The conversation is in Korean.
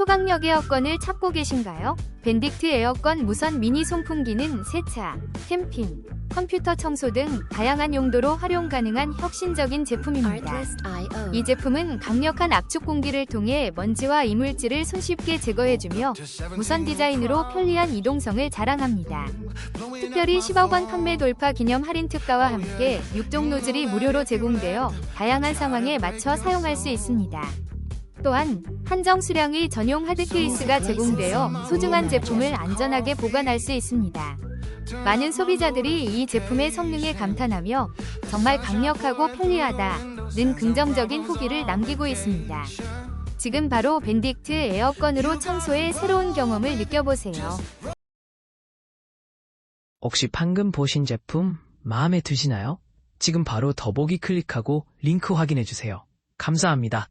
초강력 에어건을 찾고 계신가요? 밴딕트 에어건 무선 미니 송풍기는 세차, 캠핑, 컴퓨터 청소 등 다양한 용도로 활용 가능한 혁신적인 제품입니다. 이 제품은 강력한 압축 공기를 통해 먼지와 이물질을 손쉽게 제거해주며 무선 디자인으로 편리한 이동성을 자랑합니다. 특별히 10억 원 판매 돌파 기념 할인 특가와 함께 6종 노즐이 무료로 제공되어 다양한 상황에 맞춰 사용할 수 있습니다. 또한 한정 수량의 전용 하드 케이스가 제공되어 소중한 제품을 안전하게 보관할 수 있습니다. 많은 소비자들이 이 제품의 성능에 감탄하며 정말 강력하고 편리하다는 긍정적인 후기를 남기고 있습니다. 지금 바로 밴딕트 에어건으로 청소의 새로운 경험을 느껴보세요. 혹시 방금 보신 제품 마음에 드시나요? 지금 바로 더보기 클릭하고 링크 확인해주세요. 감사합니다.